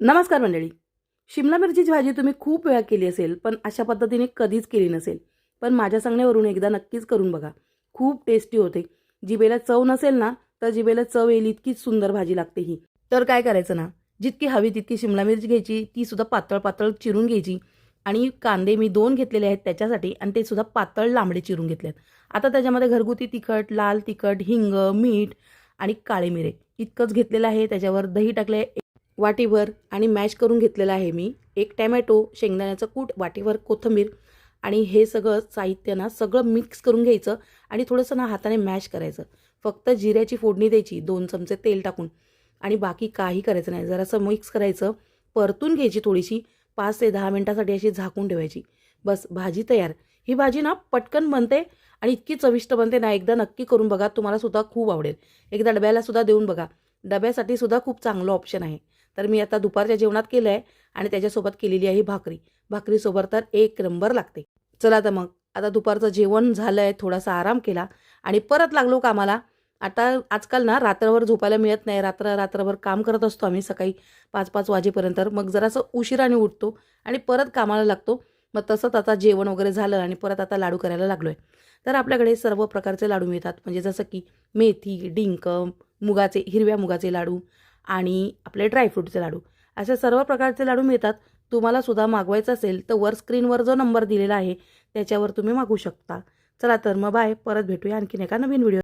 नमस्कार मंडळी. शिमला मिरचीची भाजी तुम्ही खूप वेळा केली असेल पण अशा पद्धतीने कधीच केली नसेल. पण माझ्या सांगण्यावरून एकदा नक्कीच करून बघा. खूप टेस्टी होते. जिबेला चव नसेल ना तर जिबेला चव येईल इतकीच सुंदर भाजी लागते ही. तर काय करायचं ना? जितकी हवी तितकी शिमला मिरची घ्यायची ती सुद्धा पातळ पातळ चिरून घ्यायची. आणि कांदे मी दोन घेतलेले आहेत त्याच्यासाठी आणि ते सुद्धा पातळ लांबडे चिरून घेतले आहेत आता त्याच्यामध्ये घरगुती तिखट लाल तिखट हिंग मीठ आणि काळे मिरे इतकंच घेतलेलं आहे. त्याच्यावर दही टाकले वाटीभर आणि मॅश करून घेतलेलं आहे मी. एक टॅमॅटो शेंगदाण्याचं कूट वाटीभर कोथिंबीर आणि हे सगळं साहित्य ना सगळं मिक्स करून घ्यायचं आणि थोडंसं ना हाताने मॅश करायचं. फक्त जिऱ्याची फोडणी द्यायची दोन चमचे तेल टाकून. आणि बाकी काही करायचं नाही. जरासं मिक्स करायचं परतून घ्यायची थोडीशी पाच ते दहा मिनटासाठी अशी झाकून ठेवायची. बस भाजी तयार. ही भाजी ना पटकन बनते आणि इतकी चविष्ट बनते ना एकदा नक्की करून बघा तुम्हाला सुद्धा खूप आवडेल. एकदा डब्याला सुद्धा देऊन बघा. डब्यासाठी सुद्धा खूप चांगलं ऑप्शन आहे. तर मी आता दुपारच्या जेवणात केलं आहे आणि त्याच्यासोबत केलेली आहे भाकरी. भाकरीसोबत तर एक नंबर लागते. चला तर मग आता दुपारचं जेवण झालं आहे थोडासा आराम केला आणि परत लागलो कामाला. आता आजकाल ना रात्रभर झोपायला मिळत नाही. रात्र रात्रभर काम करत असतो आम्ही सकाळी पाच पाच वाजेपर्यंत मग जरासं उशिराने उठतो आणि परत कामाला लागतो. मग तसंच आता जेवण वगैरे झालं आणि परत आता लाडू करायला लागलो आहे तर आपल्याकडे सर्व प्रकारचे लाडू मिळतात. म्हणजे जसं की मेथी डिंक मुगाचे हिरव्या मुगाचे लाडू आणि आपले ड्रायफ्रूटचे लाडू. असे सर्व प्रकारचे लाडू मिळतात. तुम्हाला सुद्धा मागवायचं असेल तर वर स्क्रीनवर जो नंबर दिलेला आहे त्याच्यावर तुम्ही मागू शकता. चला तर मग बाय परत भेटूया आणखीन एका नवीन व्हिडिओ